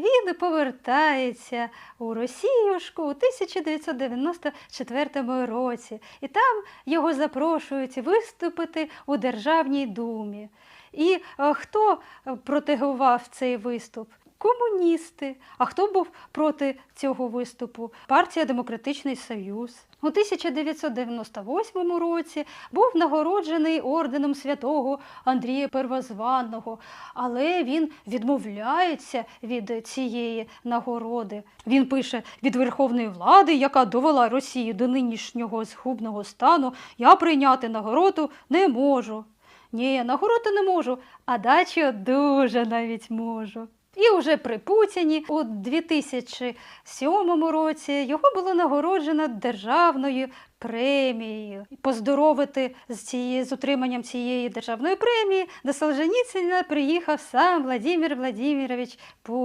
він повертається у Росіюшку у 1994 році, і там його запрошують виступити у Державній думі. І е, хто е, протегував цей виступ? Комуністи. А хто був проти цього виступу? Партія Демократичний Союз. У 1998 році був нагороджений орденом святого Андрія Первозванного, але він відмовляється від цієї нагороди. Він пише від верховної влади, яка довела Росію до нинішнього згубного стану, я прийняти нагороду не можу. Ні, нагороду не можу, а дачу дуже навіть можу. І вже при Путіні у 2007 році його було нагороджено державною премією. Поздоровити з цією з отриманням цієї державної премії до Солженіцина приїхав сам Владимир Владимирович Путін.